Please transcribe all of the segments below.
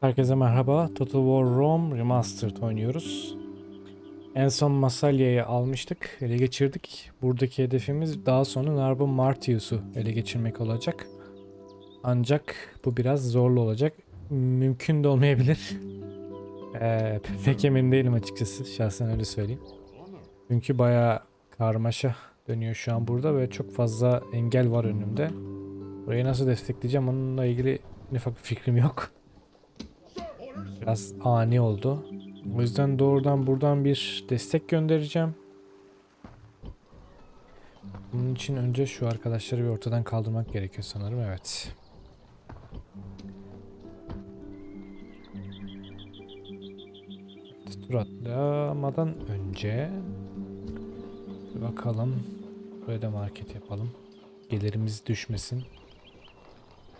Herkese merhaba. Total War Rome Remastered oynuyoruz. En son Masalya'yı almıştık, ele geçirdik. Buradaki hedefimiz daha sonra Narbon Martius'u ele geçirmek olacak. Ancak bu biraz zorlu olacak. Mümkün de olmayabilir. Ee, pek emin değilim açıkçası. Şahsen öyle söyleyeyim. Çünkü bayağı karmaşa dönüyor şu an burada ve çok fazla engel var önümde. Burayı nasıl destekleyeceğim onunla ilgili en ufak fikrim yok. Biraz ani oldu. O yüzden doğrudan buradan bir destek göndereceğim. Bunun için önce şu arkadaşları bir ortadan kaldırmak gerekiyor sanırım. Evet. Tur atlamadan önce bir bakalım. Buraya da market yapalım. Gelirimiz düşmesin.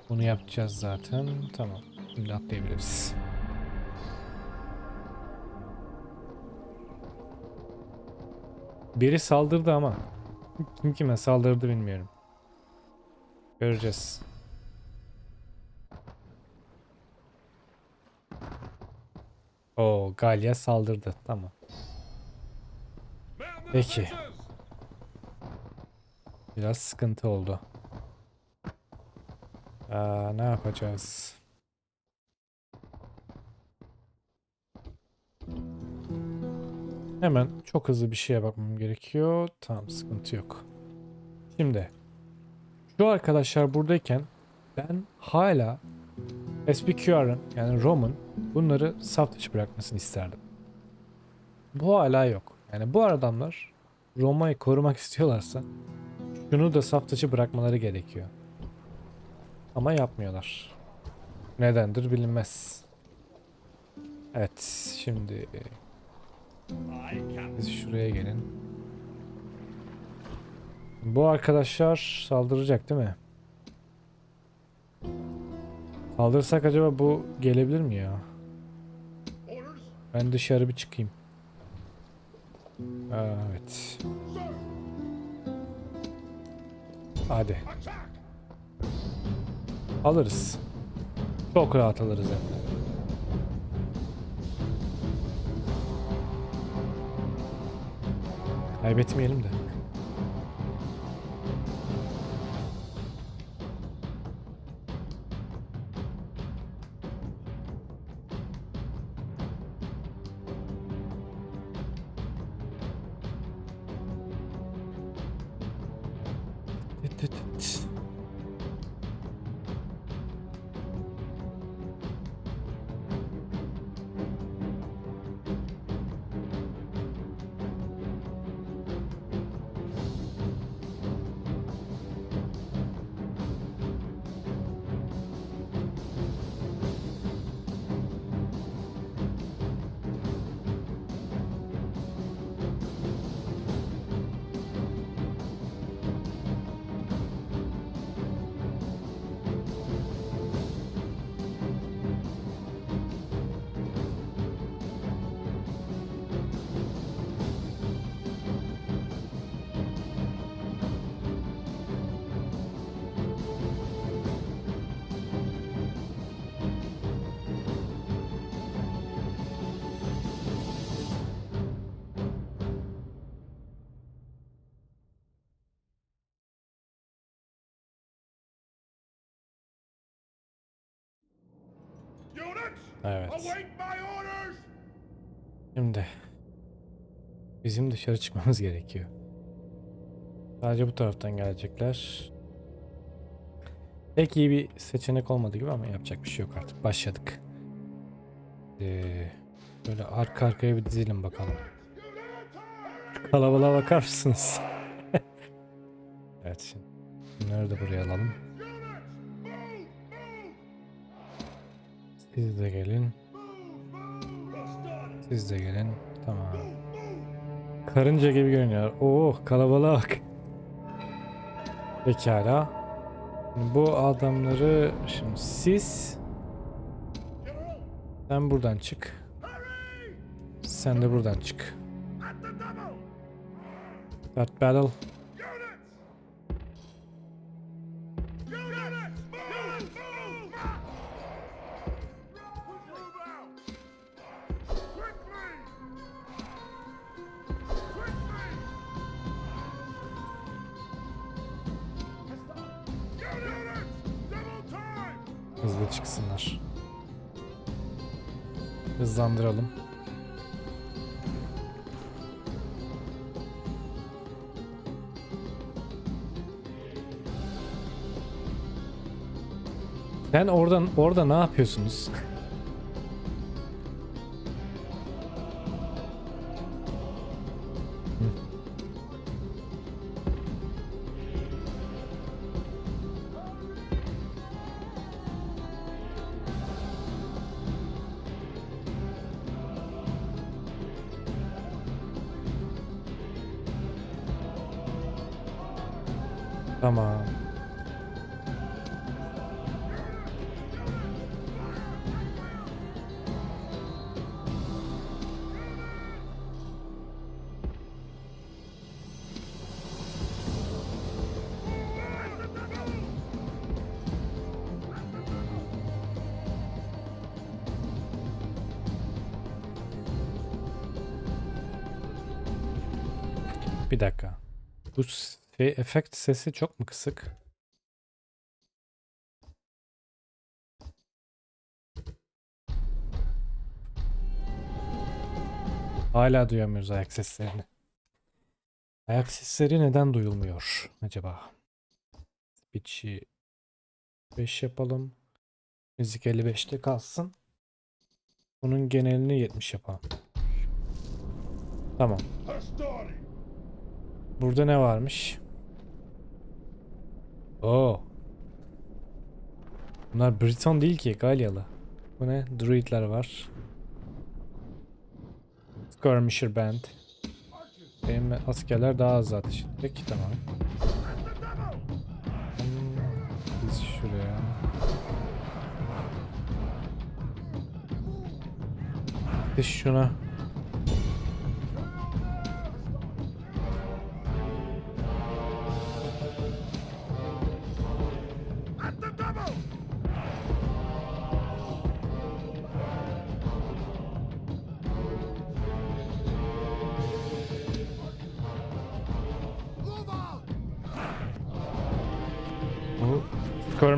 Bunu yapacağız zaten. Tamam. Şimdi atlayabiliriz. Biri saldırdı ama. Kim kime saldırdı bilmiyorum. Göreceğiz. O Galya saldırdı. Tamam. Peki. Biraz sıkıntı oldu. Aa, ne yapacağız? Hemen çok hızlı bir şeye bakmam gerekiyor. Tamam sıkıntı yok. Şimdi şu arkadaşlar buradayken ben hala SPQR'ın yani ROM'un bunları saf dışı bırakmasını isterdim. Bu hala yok. Yani bu adamlar Roma'yı korumak istiyorlarsa şunu da saf dışı bırakmaları gerekiyor. Ama yapmıyorlar. Nedendir bilinmez. Evet şimdi siz şuraya gelin. Bu arkadaşlar saldıracak değil mi? Saldırırsak acaba bu gelebilir mi ya? Ben dışarı bir çıkayım. Evet. Hadi. Alırız. Çok rahat alırız hem de. Kaybetmeyelim de. Evet. Şimdi bizim dışarı çıkmamız gerekiyor. Sadece bu taraftan gelecekler. Pek iyi bir seçenek olmadı gibi ama yapacak bir şey yok artık. Başladık. Ee, böyle arka arkaya bir dizelim bakalım. Şu Kalabalığa bakar mısınız? evet şimdi. Bunları da buraya alalım. Siz de gelin. Siz de gelin. Tamam. Karınca gibi görünüyor. Oh kalabalığa bak. Pekala. Şimdi Bu adamları şimdi siz sen buradan çık. Sen de buradan çık. At the double! Start battle. Hızlandıralım. Sen oradan orada ne yapıyorsunuz? Bu şey, efekt sesi çok mu kısık? Hala duyamıyoruz ayak seslerini. Ayak sesleri neden duyulmuyor acaba? Pitch'i 5 yapalım. Müzik 55'te kalsın. Bunun genelini 70 yapalım. Tamam. Burada ne varmış? Oo. Bunlar Briton değil ki Galyalı. Bu ne? Druidler var. Skirmisher Band. Benim askerler daha az ateş edecek. Tamam. Hmm, Biz şuraya. Biz şuna.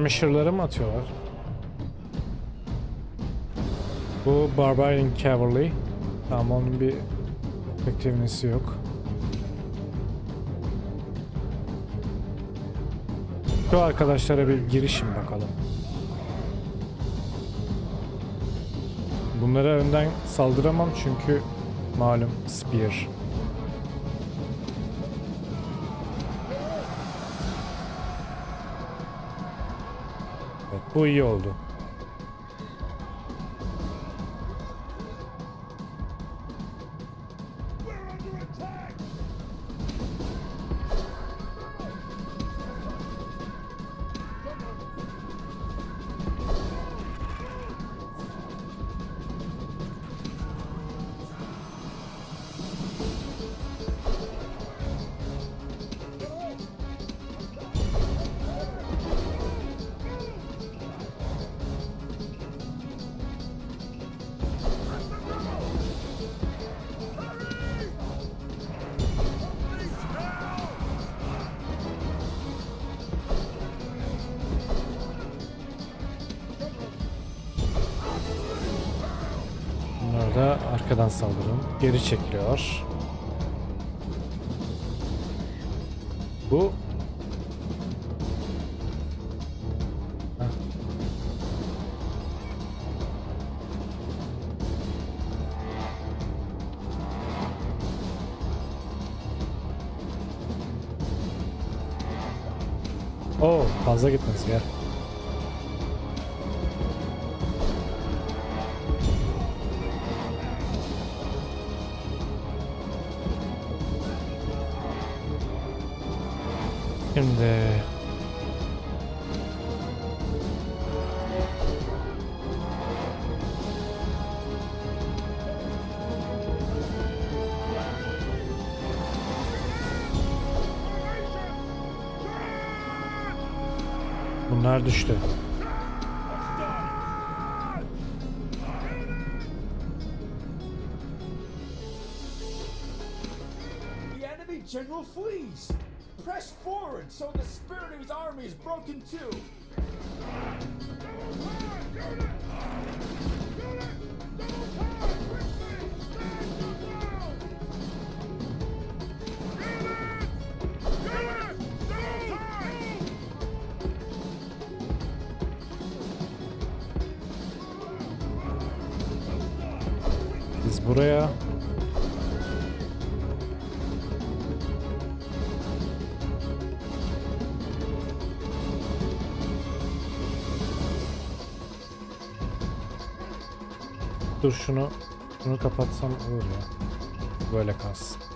Skirmisher'ları mı atıyorlar? Bu Barbarian Cavalry. Tamam onun bir efektivnesi yok. Şu arkadaşlara bir girişim bakalım. Bunlara önden saldıramam çünkü malum Spear. Bu iyi oldu. Arkadan saldırın. Geri çekiliyor. Bu Heh. Fazla gitmez ya. Bunlar düştü. General flees. Press forward so the spirit of his army is broken too. Double fire, unit! Unit! Dur şunu şunu kapatsam olur ya. Böyle kalsın.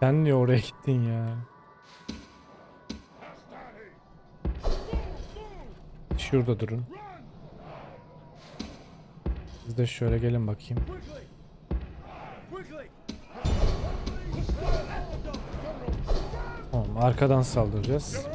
Sen niye oraya gittin ya? Şurada durun. Siz de şöyle gelin bakayım. Tamam arkadan saldıracağız.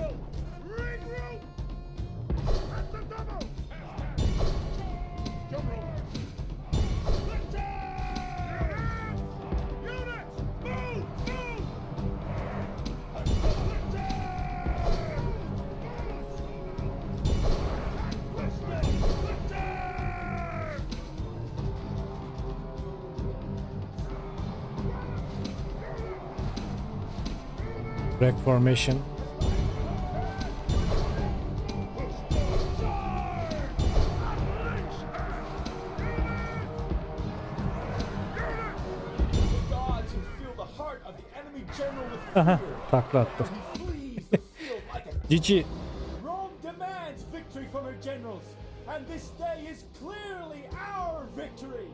This day is clearly our victory.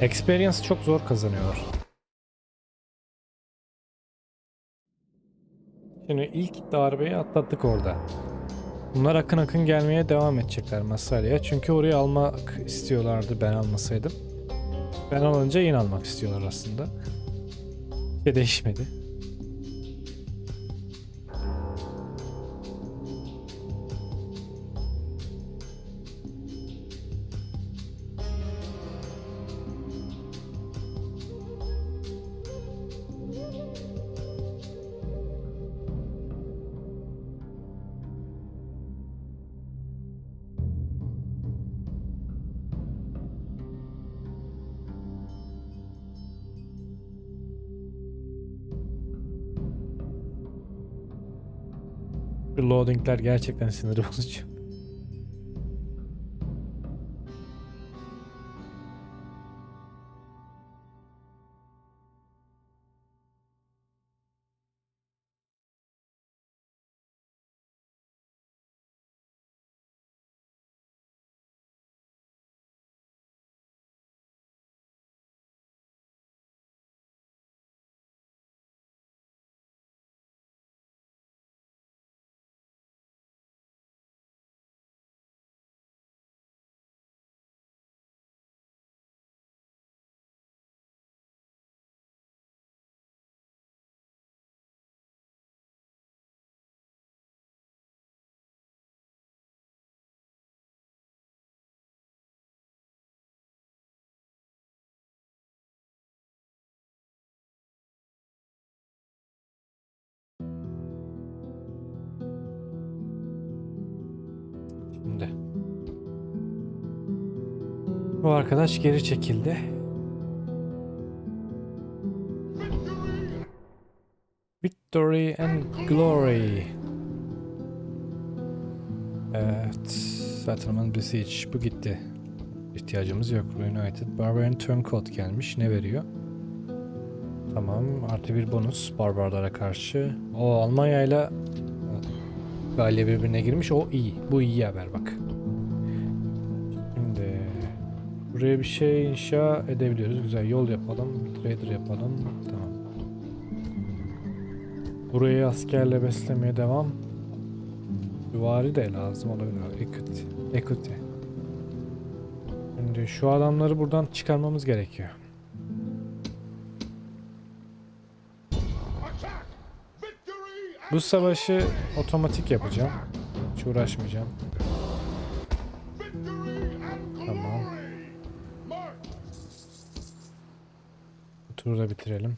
Experience çok zor kazanıyor. İlk darbeyi atlattık orada. Bunlar akın akın gelmeye devam edecekler Masarya'ya. Çünkü orayı almak istiyorlardı ben almasaydım. Ben alınca yine almak istiyorlar aslında. Bir şey değişmedi. Loadingler gerçekten sinir bozucu. Bu arkadaş geri çekildi. Victory and Glory. Evet. Settlement Besiege. Bu gitti. İhtiyacımız yok. Reunited. Barbarian Turncoat gelmiş. Ne veriyor? Tamam. Artı bir bonus. Barbarlara karşı. O Almanya ile Galya birbirine girmiş. O iyi. Bu iyi haber bak. Buraya bir şey inşa edebiliyoruz. Güzel yol yapalım. Trader yapalım. Tamam. Burayı askerle beslemeye devam. Süvari de lazım olabilir. Equity. Equity. Şimdi şu adamları buradan çıkarmamız gerekiyor. Bu savaşı otomatik yapacağım. Hiç uğraşmayacağım. Turu da bitirelim.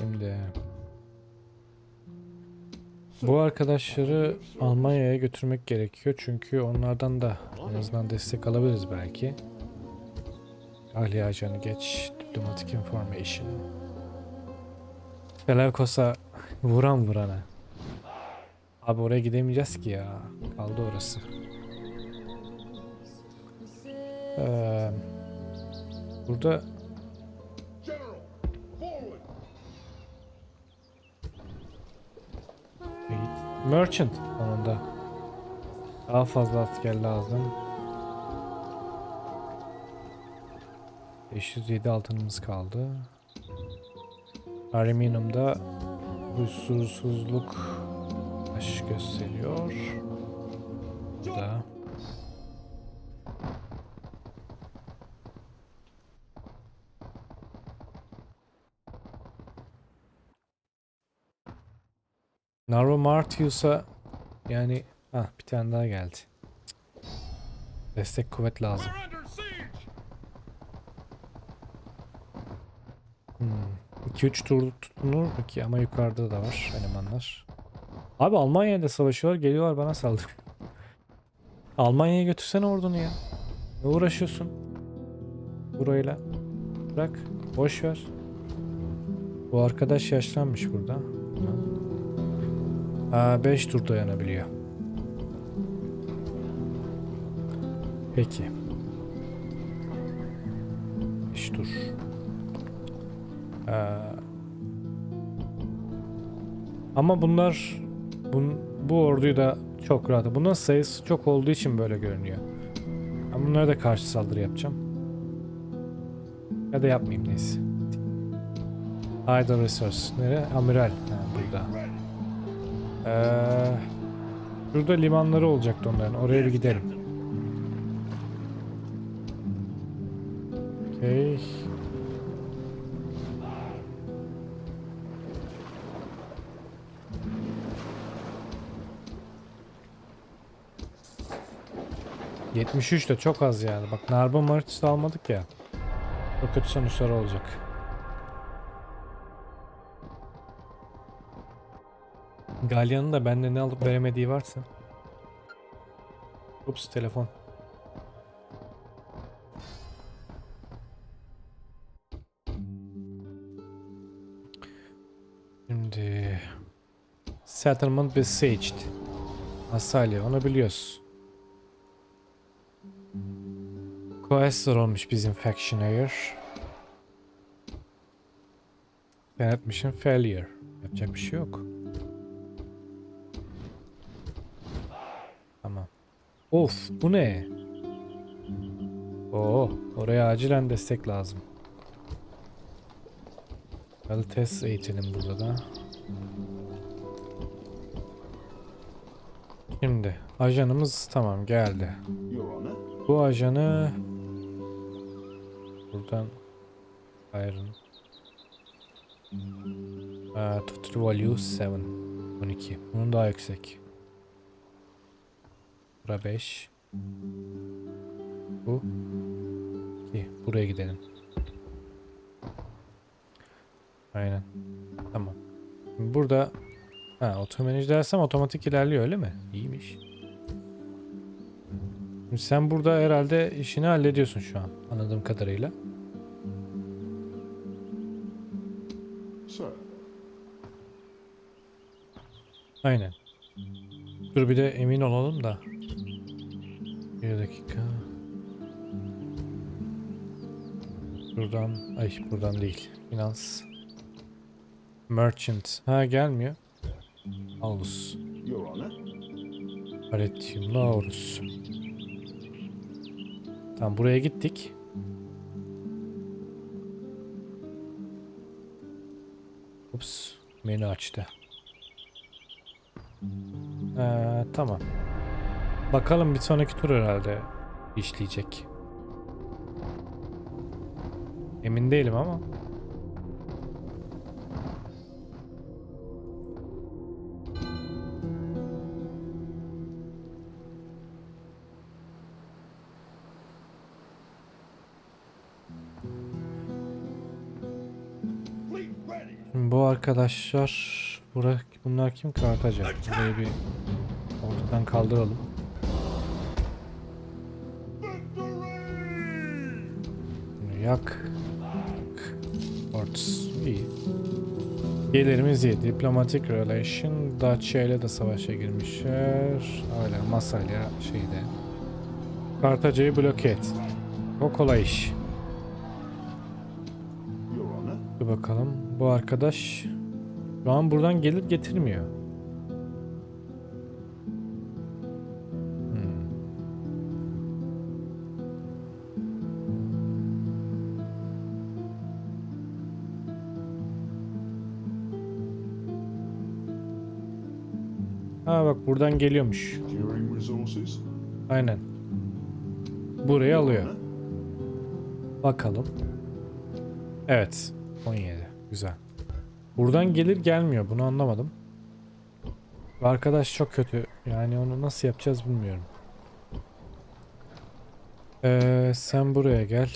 Şimdi bu arkadaşları Almanya'ya götürmek gerekiyor çünkü onlardan da en azından destek alabiliriz belki. Ahli ajanı geç, diplomatic information. Selevkos'a vuran vurana. Abi oraya gidemeyeceğiz ki ya. Kaldı orası. Ee, burada Merchant sonunda. Daha fazla asker lazım. 507 altınımız kaldı. Alüminyumda huzursuzluk baş gösteriyor. Da. Narva Martius'a yani ha bir tane daha geldi. Destek kuvvet lazım. Hmm. 2-3 tur tutunur ki ama yukarıda da var elemanlar. Abi Almanya'da savaşıyorlar geliyorlar bana saldırıyor. Almanya'ya götürsene ordunu ya. Ne uğraşıyorsun? Burayla. Bırak. Boş ver. Bu arkadaş yaşlanmış burada. Ha 5 tur dayanabiliyor. Peki. 5 tur. Ee, ama bunlar bun, bu orduyu da çok rahat. Bunların sayısı çok olduğu için böyle görünüyor. Ben bunlara da karşı saldırı yapacağım. Ya da yapmayayım neyse. Idle Resource. Nere? Amiral. Ha, burada. Ee, şurada limanları olacaktı onların. Oraya bir gidelim. Okay. ...73 de çok az yani. Bak Narba Martis'i almadık ya. Çok kötü sonuçlar olacak. Galyan'ın da bende ne alıp veremediği varsa. Ups telefon. Şimdi Settlement besieged. Asalya onu biliyoruz. Quaestor olmuş bizim Factionaire. Planet Mission Failure. Yapacak bir şey yok. Of bu ne? Oo, oraya acilen destek lazım. Kalites eğitelim burada da. Şimdi ajanımız tamam geldi. Bu ajanı buradan ayırın. Aa, total value 7 12. Bunun daha yüksek. Bura 5. Bu 2. Buraya gidelim. Aynen. Tamam. Şimdi burada ha, otomanage dersem otomatik ilerliyor öyle mi? İyiymiş. Şimdi sen burada herhalde işini hallediyorsun şu an anladığım kadarıyla. Aynen. Dur bir de emin olalım da. Bir dakika. Buradan, ay buradan değil. Finans. Merchant. Ha gelmiyor. Aulus. Aretium'la Aurus. Tamam buraya gittik. menü açtı. Ee, tamam. Bakalım bir sonraki tur herhalde işleyecek. Emin değilim ama. Bu arkadaşlar bura, bunlar kim Kartaca? Burayı bir ortadan kaldıralım. Yak. Orts iyi. Gelirimiz iyi. Diplomatic relation. Dacia ile de savaşa girmişler. Hala Masalya şeyde. Kartaca'yı bloke et. O kolay iş. Dur bakalım. Bu arkadaş şu an buradan gelir getirmiyor. Buradan geliyormuş. Aynen. Burayı alıyor. Bakalım. Evet. 17. Güzel. Buradan gelir gelmiyor. Bunu anlamadım. Arkadaş çok kötü. Yani onu nasıl yapacağız bilmiyorum. Ee, sen buraya gel.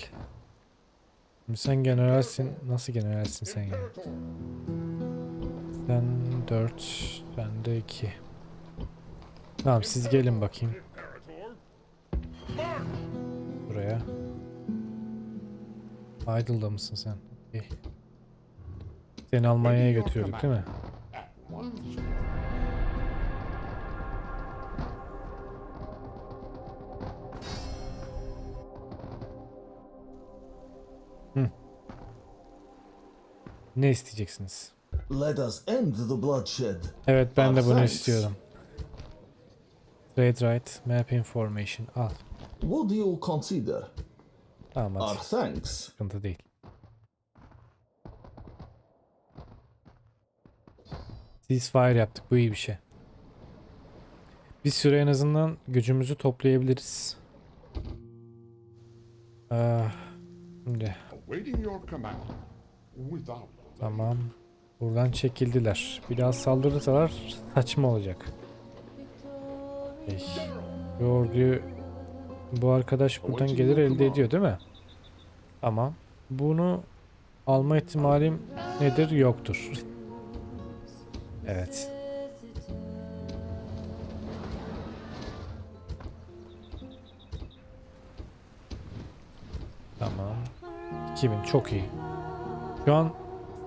Şimdi sen generalsin. Nasıl generalsin sen ya? Sen 4. Ben de 2. Tamam siz gelin bakayım buraya. Idle'da mısın sen? İyi. Seni Almanya'ya götürüyorduk değil mi? Once. Ne isteyeceksiniz? Let us end the bloodshed. Evet ben de bunu istiyorum. Trade right, map information. Al. Would you consider Tamam our thanks? Sıkıntı değil. Ceasefire yaptık. Bu iyi bir şey. Bir süre en azından gücümüzü toplayabiliriz. Ah, şimdi tamam. Buradan çekildiler. Bir daha saldırırsalar saçma olacak. Ey. Bu orduyu bu arkadaş buradan gelir elde ediyor değil mi? Tamam. Bunu alma ihtimalim nedir? Yoktur. evet. Tamam. 2000 çok iyi. Şu an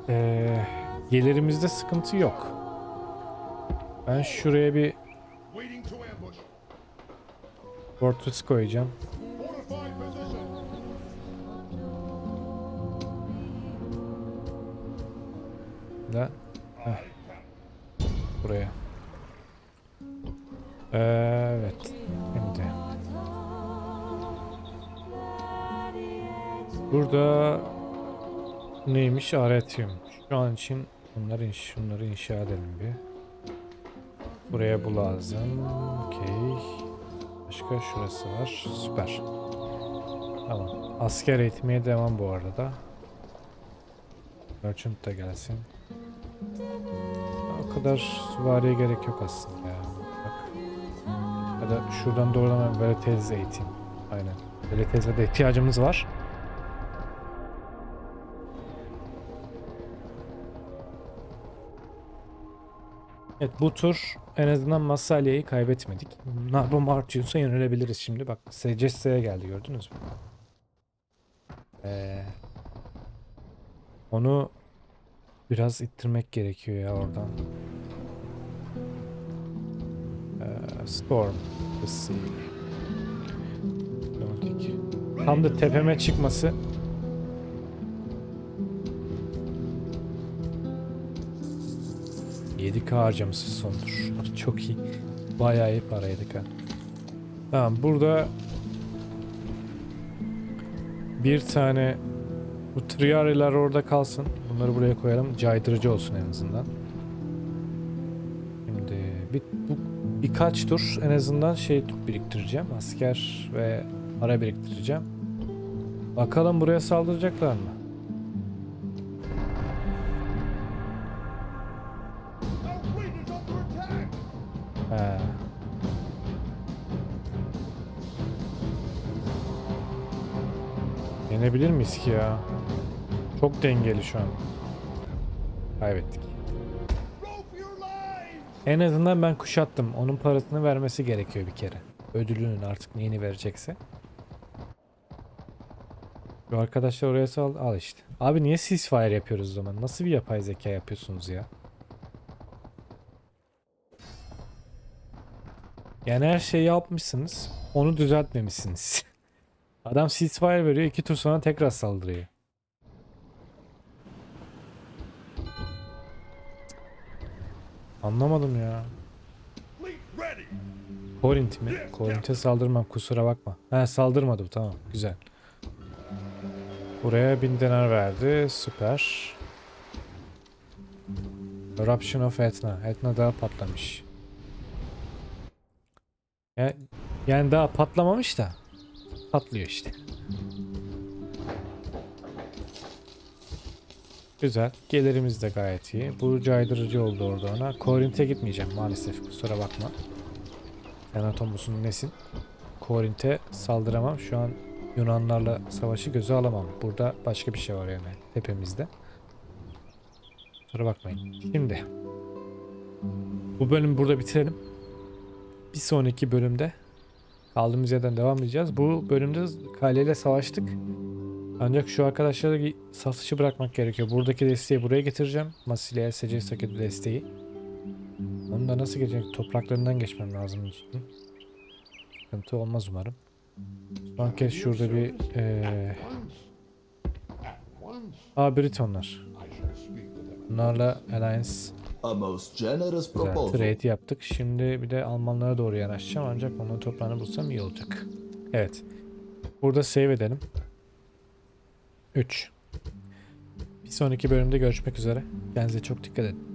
eee, gelirimizde sıkıntı yok. Ben şuraya bir. Fortress koyacağım. Da buraya. Evet. Şimdi. Burada neymiş? Aretyum. Şu an için bunları şunları inşa edelim bir. Buraya bu lazım. Okey. Başka şurası var. Süper. Tamam. Asker eğitmeye devam bu arada. Merchant da gelsin. O kadar süvariye gerek yok aslında ya. Bak. Ya da şuradan doğrudan böyle tez eğiteyim. Aynen. Böyle teze de ihtiyacımız var. Evet bu tur en azından Massalya'yı kaybetmedik. Narbo Martius'a yönelebiliriz şimdi. Bak Segesta'ya geldi gördünüz mü? Ee, onu biraz ittirmek gerekiyor ya oradan. Ee, Storm. See. Diplomatik. Tam da tepeme çıkması. Yedik harcamışız sondur. Çok iyi. Bayağı iyi para yedik ha. Tamam burada bir tane bu triariler orada kalsın. Bunları buraya koyalım. Caydırıcı olsun en azından. bir, bu, birkaç tur en azından şey biriktireceğim. Asker ve para biriktireceğim. Bakalım buraya saldıracaklar mı? Yenebilir miyiz ki ya? Çok dengeli şu an. Kaybettik. En azından ben kuşattım. Onun parasını vermesi gerekiyor bir kere. Ödülünün artık neyini verecekse. Bu arkadaşlar oraya sal al işte. Abi niye ceasefire yapıyoruz o zaman? Nasıl bir yapay zeka yapıyorsunuz ya? Yani her şeyi yapmışsınız. Onu düzeltmemişsiniz. Adam ceasefire veriyor. iki tur sonra tekrar saldırıyor. Anlamadım ya. Korint mi? Korint'e saldırmam kusura bakma. Ha saldırmadı bu tamam güzel. Buraya bin dinar verdi süper. Eruption of Etna. Etna daha patlamış. Ya- Yani daha patlamamış da patlıyor işte. Güzel. Gelirimiz de gayet iyi. Bu caydırıcı oldu orada ona. Korint'e gitmeyeceğim maalesef kusura bakma. Anatomusun nesin? Korint'e saldıramam. Şu an Yunanlarla savaşı göze alamam. Burada başka bir şey var yani tepemizde. Kusura bakmayın. Şimdi bu bölümü burada bitirelim. Bir sonraki bölümde kaldığımız yerden devam edeceğiz. Bu bölümde kaleyle savaştık. Ancak şu arkadaşlara saf dışı bırakmak gerekiyor. Buradaki desteği buraya getireceğim. Masilya SC Saketi desteği. Onu da nasıl geçecek? Topraklarından geçmem lazım. Sıkıntı olmaz umarım. Son kez şurada bir... Ee... Aa Britonlar. Bunlarla Alliance A most generous güzel. proposal. Trade yaptık. Şimdi bir de Almanlara doğru yanaşacağım. Ancak onların toprağını bulsam iyi olacak. Evet. Burada save edelim. 3. Bir sonraki bölümde görüşmek üzere. Kendinize çok dikkat edin.